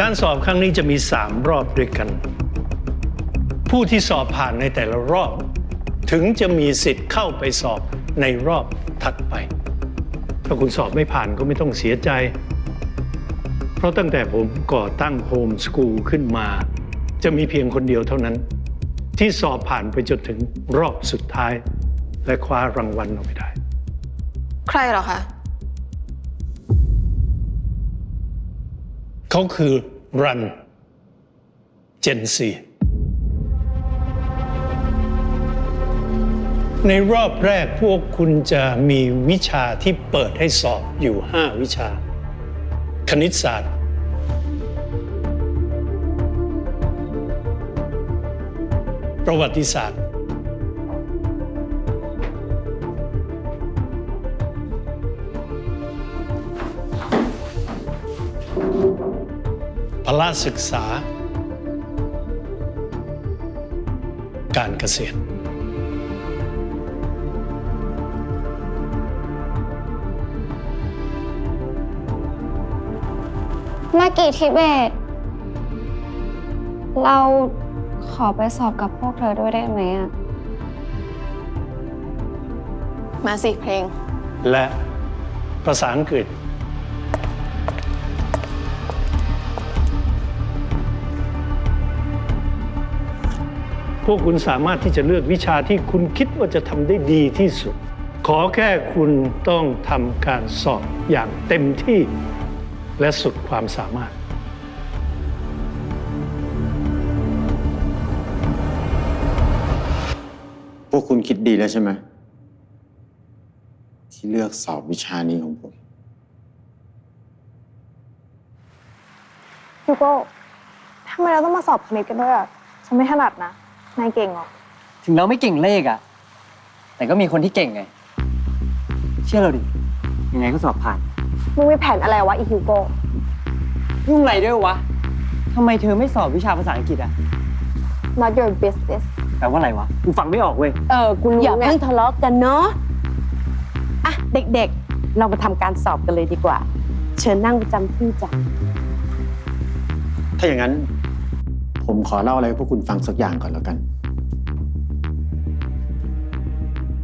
การสอบครั้งนี้จะมี 3 รอบด้วยกัน ผู้ที่สอบผ่านในแต่ละรอบ ถึงจะมีสิทธิ์เข้าไปสอบในรอบถัดไป ถ้าคุณสอบไม่ผ่านก็ไม่ต้องเสียใจ เพราะตั้งแต่ผมก่อตั้งโฮมสกูลขึ้นมา จะมีเพียงคนเดียวเท่านั้น ที่สอบผ่านไปจนถึงรอบสุดท้าย และคว้ารางวัลเอาไปได้ ใครเหรอคะ เขาคือ รันเจนซีในรอบแรกพวกคุณจะมีวิชาที่เปิดให้สอบอยู่ 5 วิชา คณิตศาสตร์ ประวัติศาสตร์ พละศึกษา การเกษตร มากี่ทิเบต เราขอไปสอบกับพวกเธอด้วยได้ไหมอะมาสิเพลง และภาษาอังกฤษ วกคุณสามารถที่จะเลือกวิชาที่คุณคิดว่าจะทำได้ดีที่สุด ขอแค่คุณต้องทำการสอบอย่างเต็มที่และสุดความสามารถ พวกคุณคิดดีแล้วใช่ไหมที่เลือกสอบวิชานี้ของผมยูโก้ทำไมเราต้องมาสอบคณิตกันด้วยอะ ฉันไม่ถนัดนะ นายเก่งเหรอ ถึงเราไม่เก่งเลขอะแต่ก็มีคนที่เก่งไง เชื่อเราดิ ยังไงก็สอบผ่าน มึงมีแผนอะไรวะอีฮิวโก้ ยุ่งอะไรด้วยวะทำไมเธอไม่สอบวิชาภาษาอังกฤษอะ not your business แปลว่าอะไรวะ กูฟังไม่ออกเว้ย เออกูรู้อย่าไงเพิ่งทะเลาะกันเนาะอะเด็กๆ เรามาทำการสอบกันเลยดีกว่า เชิญนั่งประจำที่จ้ะถ้าอย่างนั้น ผมขอเล่าอะไรให้พวกคุณฟังสักอย่างก่อนแล้วกัน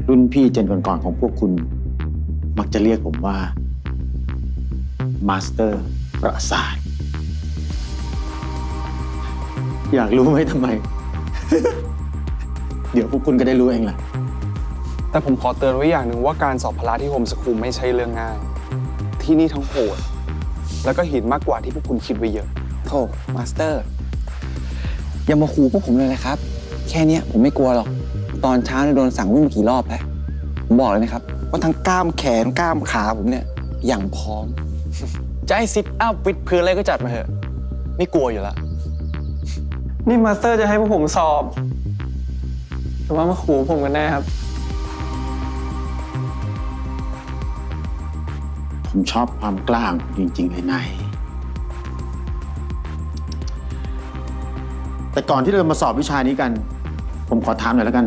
รุ่นพี่เจนก่อนๆของพวกคุณ มักจะเรียกผมว่า มาสเตอร์ประสาทอยากรู้ไหมทำไม เดี๋ยวพวกคุณก็ได้รู้เองแหละ แต่ผมขอเตือนไว้อย่างหนึ่งว่าการสอบพละที่โฮมสคูลไม่ใช่เรื่องง่าย ที่นี่ทั้งโหด แล้วก็หินมากกว่าที่พวกคุณคิดไว้เยอะ โธ่มาสเตอร์ อย่ามาขู่พวกผมเลยนะครับ แค่เนี้ยผมไม่กลัวหรอก ตอนเช้าเนี่ยโดนสั่งวิ่งมากี่รอบแล้วผมบอกเลยนะครับ ว่าทั้งกล้ามแขนกล้ามขาผมเนี่ยอย่างพร้อม จะให้ซิทอัพวิดพื้นอะไรก็จัดมาเถอะ ไม่กลัวอยู่แล้วนี่มาสเตอร์จะให้พวกผมสอบ หรือว่ามาขู่ผมกันแน่ครับ ผมชอบความกล้าของคุณจริงๆเลยนาย แต่ก่อนที่เราจะมาสอบวิชานี้กัน ผมขอถามหน่อยแล้วกัน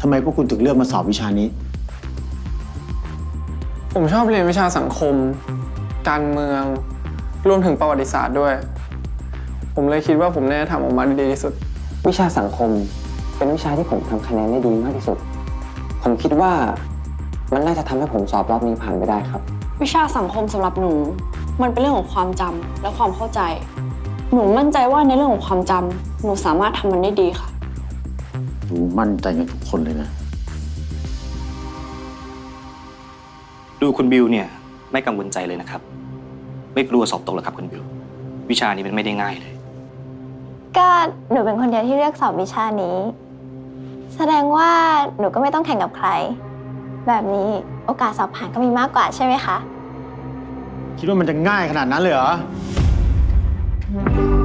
ทำไมพวกคุณถึงเลือกมาสอบวิชานี้ ผมชอบเรียนวิชาสังคม การเมือง รวมถึงประวัติศาสตร์ด้วย ผมเลยคิดว่าผมน่าจะทำออกมาได้ดีที่สุด วิชาสังคมเป็นวิชาที่ผมทำคะแนนได้ดีมากที่สุด ผมคิดว่ามันน่าจะทำให้ผมสอบรอบนี้ผ่านไปได้ครับ วิชาสังคมสำหรับหนู มันเป็นเรื่องของความจำและความเข้าใจ หนูมั่นใจว่าในเรื่องของความจำหนูสามารถทำมันได้ดีค่ะดูมั่นใจกันทุกคนเลยนะ ดูคุณบิวเนี่ยไม่กังวลใจเลยนะครับ ไม่กลัวสอบตกหรอกครับคุณบิว วิชานี้มันไม่ได้ง่ายเลย ก็หนูเป็นคนเดียวที่เลือกสอบวิชานี้ แสดงว่าหนูก็ไม่ต้องแข่งกับใคร แบบนี้โอกาสสอบผ่านก็มีมากกว่าใช่ไหมคะ คิดว่ามันจะง่ายขนาดนั้นเลยเหรอ Thank you.